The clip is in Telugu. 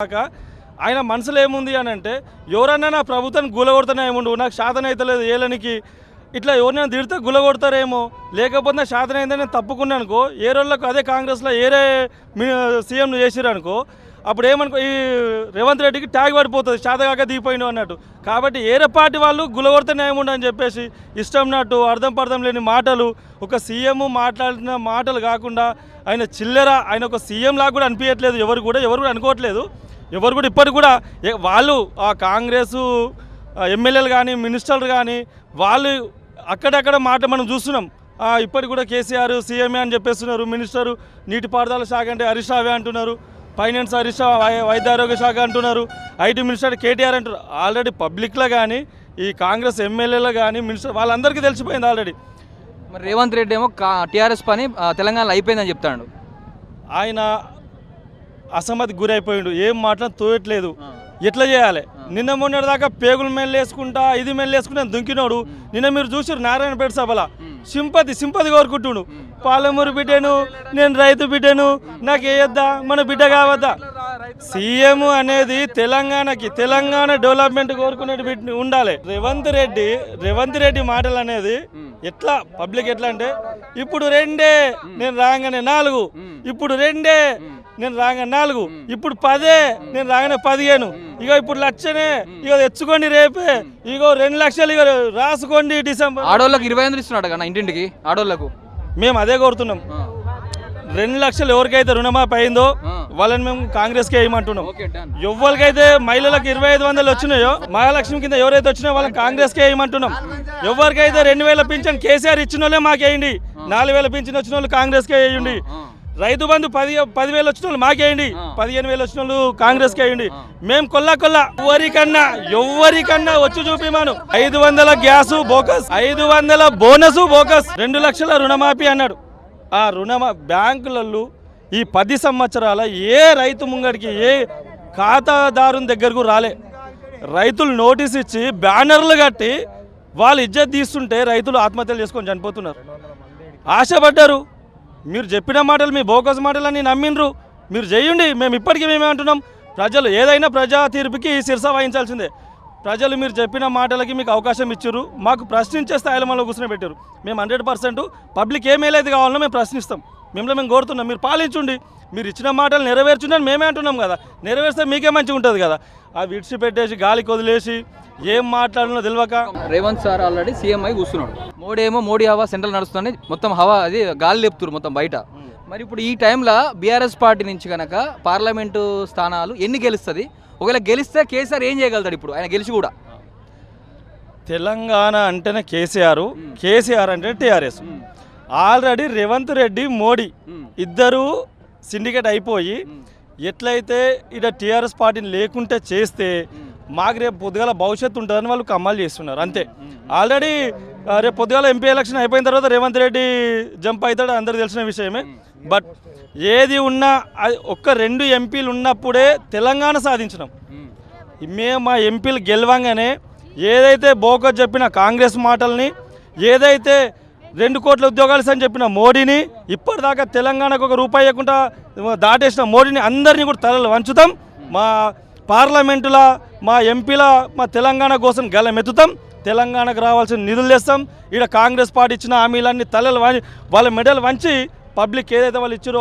కాక ఆయన మనసులో ఏముంది అని అంటే ఎవరన్నా నా ప్రభుత్వాన్ని గులగొడతానే ఏముండు నాకు శాతం అవుతలేదు ఏలనికి ఇట్లా ఎవరినైనా తిడితే గులగొడతారేమో? లేకపోతే నా శాతం అయిందని నేను తప్పుకున్నాను అనుకో ఏ రోజులకు అదే కాంగ్రెస్లో ఏరే సీఎం చేసిరు అనుకో అప్పుడు ఏమనుకో ఈ రేవంత్ రెడ్డికి ట్యాగ్ పడిపోతుంది శాతగాక దిగిపోయిండు అన్నట్టు. కాబట్టి ఏరే పార్టీ వాళ్ళు గులగొడితేనే ఏముండు అని చెప్పేసి ఇష్టం నట్టు అర్థం పర్థం లేని మాటలు ఒక సీఎం మాట్లాడిన మాటలు కాకుండా ఆయన చిల్లర ఆయన ఒక సీఎం లాగా కూడా అనిపించట్లేదు ఎవరు కూడా ఎవరు కూడా అనుకోవట్లేదు. ఎవరు కూడా ఇప్పటికి కూడా వాళ్ళు ఆ కాంగ్రెస్ ఎమ్మెల్యేలు కానీ మినిస్టర్లు కానీ వాళ్ళు అక్కడక్కడ మాట మనం చూస్తున్నాం. ఇప్పటికి కూడా కేసీఆర్ సీఎంఏ అని చెప్పేస్తున్నారు. మినిస్టరు నీటిపారుదల శాఖ అంటే హరీష్ రావే అంటున్నారు. ఫైనాన్స్ హరీష్ వైద్య ఆరోగ్య శాఖ అంటున్నారు. ఐటీ మినిస్టర్ కేటీఆర్ అంటున్నారు. ఆల్రెడీ పబ్లిక్లో కానీ ఈ కాంగ్రెస్ ఎమ్మెల్యేలో కానీ మినిస్టర్ వాళ్ళందరికీ తెలిసిపోయింది ఆల్రెడీ. మరి రేవంత్ రెడ్డి ఏమో టీఆర్ఎస్ పని తెలంగాణలో అయిపోయిందని చెప్తాడు. ఆయన అసమ్మతి గురైపోయిండు. ఏం మాట్లాడి తోయట్లేదు. ఎట్లా చేయాలి? నిన్న మొన్నటి దాకా పేగులు మెల్లేసుకుంటా ఇది మెల్లేసుకుంటా దుంకినోడు. నిన్న మీరు చూసారు నారాయణపేట సభల. Sympathy sympathy కోరుకుంటుడు. పాలమూరు బిడ్డను నేను రైతు బిడ్డను నాకు వేయొద్దా మన బిడ్డ కావద్దా? సీఎం అనేది తెలంగాణకి తెలంగాణ డెవలప్మెంట్ కోరుకునే ఉండాలి. రేవంత్ రెడ్డి రేవంత్ రెడ్డి మాటలు అనేది ఎట్లా? పబ్లిక్ ఎట్లా అంటే ఇప్పుడు రెండే నేను రాగానే నాలుగు. ఇప్పుడు రెండే నేను రాగానే నాలుగు ఇప్పుడు పదే నేను రాగానే పదిహేను. ఇగో ఇప్పుడు లక్షనే ఇగో తెచ్చుకోండి రేపే. ఇగో రెండు లక్షలు ఇగో రాసుకోండి డిసెంబర్. ఆడోళ్ళకి ఇరవై ఐదు ఇస్తున్నాడు కదా ఇంటింటికి ఆడోళ్ళకు. మేము అదే కోరుతున్నాం. రెండు లక్షలు ఎవరికైతే రుణమాఫీ అయిందో. వాళ్ళని మేము కాంగ్రెస్కి వేయమంటున్నాం ఓకే డన్. ఎవరికైతే మహిళలకు ఇరవై ఐదు వందలు వచ్చినాయో మహాలక్ష్మి కింద ఎవరైతే వచ్చినాయో వాళ్ళకి కాంగ్రెస్కే వేయమంటున్నాం ఎవరికైతే రెండు వేల పింఛన్ కేసీఆర్ ఇచ్చిన వాళ్ళే మాకు వేయండి. నాలుగు వేల పింఛన్ వచ్చిన వాళ్ళు కాంగ్రెస్కే వేయండి. రైతు బంధు పది పదివేలు వచ్చిన వాళ్ళు మాకేయండి పదిహేను వేలు వచ్చిన వాళ్ళు కాంగ్రెస్కి వేయండి. మేము కొల్లా కొల్లా. ఎవరికన్నా ఎవరికన్నా వచ్చి చూపిమాను. ఐదు వందల గ్యాసు బోకస్ ఐదు వందల బోనస్ బోకస్. రెండు లక్షల రుణమాఫీ అన్నాడు. ఆ రుణమా బ్యాంకులలో ఈ పది సంవత్సరాల ఏ రైతు ముంగడికి ఏ ఖాతాదారుని దగ్గరకు రాలే. రైతులు నోటీస్ ఇచ్చి బ్యానర్లు కట్టి వాళ్ళు ఇజ్జత్ తీస్తుంటే రైతులు ఆత్మహత్యలు చేసుకొని చనిపోతున్నారు. ఆశపడ్డారు. మీరు చెప్పిన మాటలు మీ బోకస్ మాటలన్నీ నమ్మిండ్రు. మీరు చేయండి మేము ఇప్పటికీ మేమేమంటున్నాం ప్రజలు ఏదైనా ప్రజా తీర్పుకి శిరస వహించాల్సిందే ప్రజలు మీరు చెప్పిన మాటలకి మీకు అవకాశం ఇచ్చారు మాకు ప్రశ్నించే స్థాయిలో మనలో కూర్చొని పెట్టారు మేము హండ్రెడ్ పర్సెంట్ పబ్లిక్ ఏమేలేదు కావాలన్నా మేము ప్రశ్నిస్తాం. మిమ్మల్ని మేము కోరుతున్నాం. మీరు పాలించుండి. మీరు ఇచ్చిన మాటలు నెరవేర్చుండి అని మేమే అంటున్నాం కదా. నెరవేర్స్తే మీకే మంచిగా ఉంటుంది కదా. ఆ విడిచిపెట్టేసి గాలికి వదిలేసి ఏం మాట్లాడినో తెలియక రేవంత్ సార్ ఆల్రెడీ సీఎం అయి కూర్చున్నాడు. మోడీ ఏమో మోడీ హవా సెంట్రల్ నడుస్తుంది మొత్తం హవా అది గాలి లేపుతున్నారు మొత్తం బయట. మరి ఇప్పుడు ఈ టైంలో బీఆర్ఎస్ పార్టీ నుంచి కనుక పార్లమెంటు స్థానాలు ఎన్ని గెలుస్తుంది? ఒకవేళ గెలిస్తే కేసీఆర్ ఏం చేయగలుగుతాడు ఇప్పుడు? ఆయన గెలిచి కూడా. తెలంగాణ అంటేనే కేసీఆర్. కేసీఆర్ అంటే టీఆర్ఎస్. ఆల్రెడీ రేవంత్ రెడ్డి మోడీ ఇద్దరు సిండికేట్ అయిపోయి ఎట్లయితే ఇక్కడ టీఆర్ఎస్ పార్టీని లేకుంటే చేస్తే మాకు రేపు పొద్దుగాల భవిష్యత్తు ఉంటుందని వాళ్ళు కమ్మాలు చేస్తున్నారు అంతే. ఆల్రెడీ రేపు పొద్దుగాల ఎంపీ ఎలక్షన్ అయిపోయిన తర్వాత రేవంత్ రెడ్డి జంప్ అవుతాడు అందరికి తెలిసిన విషయమే. బట్ ఏది ఉన్నా అది ఒక్క రెండు ఎంపీలు ఉన్నప్పుడే తెలంగాణ సాధించినాం. మేము. మా ఎంపీలు గెలవంగానే ఏదైతే బోకత్ చెప్పిన కాంగ్రెస్ మాటల్ని ఏదైతే రెండు కోట్ల ఉద్యోగాలు అని చెప్పిన మోడీని ఇప్పటిదాకా తెలంగాణకు ఒక రూపాయి ఇవ్వకుండా దాటేసిన మోడీని అందరినీ కూడా తలలు వంచుతాం. మా పార్లమెంటుల మా ఎంపీల మా తెలంగాణ కోసం గలమెత్తుతాం తెలంగాణకు రావాల్సిన నిధులు తెస్తాం. ఇక్కడ కాంగ్రెస్ పార్టీ ఇచ్చిన హామీలన్నీ తలలు వాళ్ళ మెడలు వంచి పబ్లిక్ ఏదైతే వాళ్ళు ఇచ్చారో